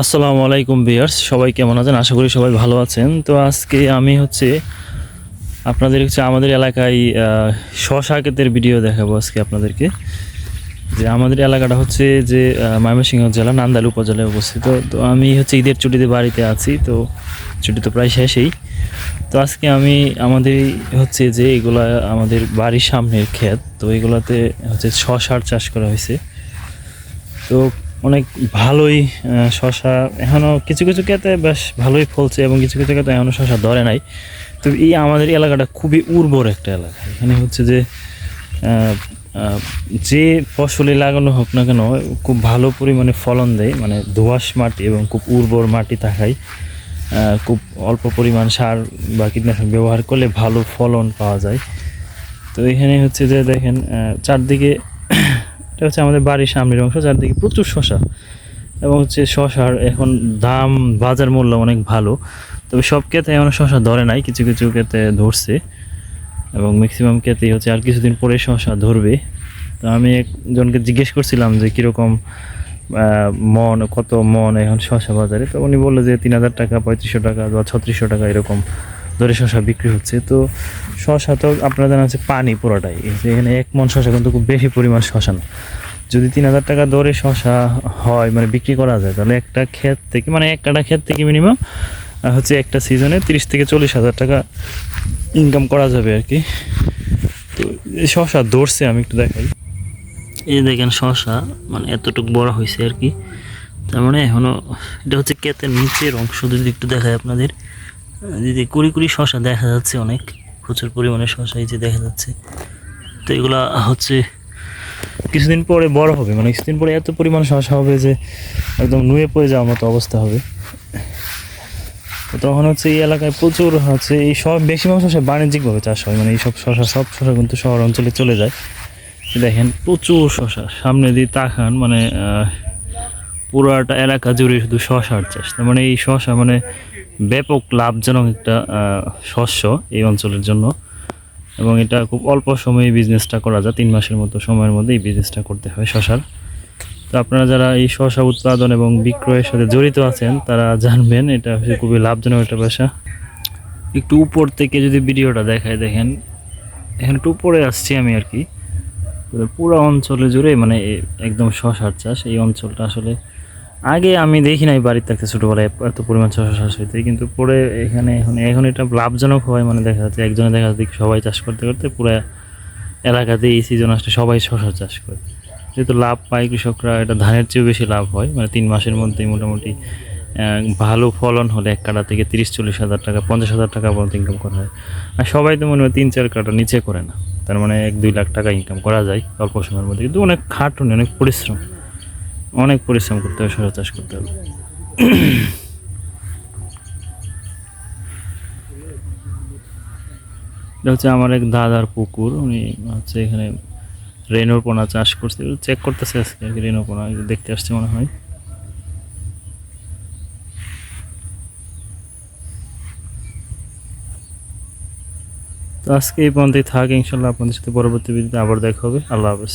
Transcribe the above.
আসসালামু আলাইকুম বিয়ার্স সবাই কেমন আছেন? আশা করি সবাই ভালো আছেন। তো আজকে আমি হচ্ছে আপনাদের হচ্ছে আমাদের এলাকায় আহ, শশা ক্ষেতের ভিডিও দেখাবো আজকে আপনাদেরকে। যে আমাদের এলাকাটা হচ্ছে যে ময়মনসিংহ জেলা নান্দাইল উপজেলায় অবস্থিত। তো আমি হচ্ছে ঈদের ছুটিতে বাড়িতে আছি তো ছুটি তো প্রায় শেষেই। তো আজকে আমি আমাদের হচ্ছে যে এগুলা আমাদের বাড়ির সামনের ক্ষেত তো এগুলাতে হচ্ছে শশার চাষ করা হয়েছে। তো অনেক ভালোই শশা। এখনও কিছু কিছু ক্ষেত্রে বেশ ভালোই ফলছে এবং কিছু কিছু ক্ষেত্রে এখনও শশা ধরে নাই। তো এই আমাদের এলাকাটা খুবই উর্বর একটা এলাকা। এখানে হচ্ছে যে যে ফসলই লাগানো হোক না কেন, খুব ভালো পরিমাণে ফলন দেয়। মানে দোআঁশ মাটি এবং খুব উর্বর মাটি থাকায় খুব অল্প পরিমাণ সার বা কীটনাশক ব্যবহার করলে ভালো ফলন পাওয়া যায়। তো এখানে হচ্ছে যে দেখেন চারদিকে এটা হচ্ছে আমাদের বাড়ির সামনের অংশ, চারদিকে প্রচুর শশা এবং হচ্ছে শশার এখন দাম, বাজার মূল্য অনেক ভালো। তবে সব ক্ষেত্রে এমন শশা ধরে নাই, কিছু কিছু ক্ষেত্রে ধরছে এবং ম্যাক্সিমাম ক্ষেত্রেই হচ্ছে আর কিছুদিন পরে শশা ধরবে। তো আমি একজনকে জিজ্ঞেস করছিলাম যে কীরকম মন, কত মন এখন শশা বাজারে? তো উনি বলল যে তিন হাজার টাকা, পঁয়ত্রিশশো টাকা বা ছত্রিশশো টাকা এরকম। ধরে শশা বিক্রি হচ্ছে। তো শশা তো আপনারা জানা হচ্ছে পানি পুরোটাই। এখানে এক মন শশা কিন্তু খুব বেশি পরিমাণ শশা না। যদি তিন হাজার টাকা দরে শশা হয় মানে বিক্রি করা যায়, তাহলে একটা ক্ষেত থেকে মানে একটা ক্ষেত থেকে মিনিমাম হচ্ছে একটা সিজনে তিরিশ থেকে চল্লিশ হাজার টাকা ইনকাম করা যাবে আর কি। তো শশা ধরছে, আমি একটু দেখাই। এই দেখেন শশা মানে এতটুকু বড় হয়েছে আর কি। তার মানে এখনও, এটা হচ্ছে ক্ষেতের নিচের অংশ যদি একটু দেখায় আপনাদের। যদি কুড়ি কুড়ি শশা দেখা যাচ্ছে অনেক। প্রচুর পরিমাণে শশা এই যে দেখা যাচ্ছে। তো এগুলা হচ্ছে কিছুদিন পরে বড় হবে। মানে কিছুদিন পরে এত পরিমাণ শশা হবে যে একদম নুয়ে পড়ে যাওয়ার মতো অবস্থা হবে। তখন হচ্ছে এই এলাকায় প্রচুর হচ্ছে এই সব বেশিরভাগ শশা বাণিজ্যিকভাবে চাষ হয়। মানে এইসব শশা সব শশা কিন্তু শহর অঞ্চলে চলে যায়। দেখেন প্রচুর শশা সামনে দিয়ে তাকান মানে পুরাটা এলাকা জুড়ে শুধু শশার চাষ। তার মানে এই শশা মানে ব্যাপক লাভজনক একটা শস্য এই অঞ্চলের জন্য। এবং এটা খুব অল্প সময়ে বিজনেসটা করা যায়, তিন মাসের মতো সময়ের মধ্যে এই বিজনেসটা করতে হয় শশার। তো আপনারা যারা এই শশা উৎপাদন এবং বিক্রয়ের সাথে জড়িত আছেন, তারা জানবেন এটা খুবই লাভজনক একটা ব্যবসা একটু উপর থেকে যদি ভিডিওটা দেখায় দেখেন, এখানে একটু উপরে আসছি আমি আর কি। পুরো অঞ্চলে জুড়ে মানে একদম শশার চাষ, এই অঞ্চলটা আসলে আগে আমি দেখি নাই বাড়িতে থাকতে ছোটোবেলায় এত- পরিমাণ শশা চাষ হইতে, কিন্তু পরে এখানে, এখন এখন এটা লাভজনক হয় মানে দেখা যাচ্ছে একজনে দেখা যাচ্ছে সবাই চাষ করতে করতে পুরো এলাকাতে এই সিজন আসলে সবাই শশা চাষ করে। যেহেতু লাভ পায় কৃষকরা, এটা ধানের চেয়েও বেশি লাভ হয় মানে তিন মাসের মধ্যেই মোটামুটি ভালো ফলন হলে এক কাটা থেকে তিরিশ চল্লিশ হাজার টাকা, পঞ্চাশ হাজার টাকা পর্যন্ত ইনকাম করা হয়। আর সবাই তো মনে হয় তিন চার কাটা নিচে করে না, তার মানে এক দুই লাখ টাকা ইনকাম করা যায় অল্প সময়ের মধ্যে, কিন্তু অনেক খাটুনি, অনেক পরিশ্রম। অনেক পরিশ্রম করতে হবে শশা চাষ করতে হবে। এটা হচ্ছে আমার এক দাদার পুকুর, উনি হচ্ছে এখানে রেনোর পোনা চাষ করছে। চেক করতেছে আজকে আর কি রেনো পোনা দেখতে আসছে মনে হয়। তো আজকে এই পর্যন্তই থাক, ইনশাল্লাহ আপনাদের সাথে পরবর্তী ভিডিওতে আবার দেখা হবে। আল্লাহ হাফেজ।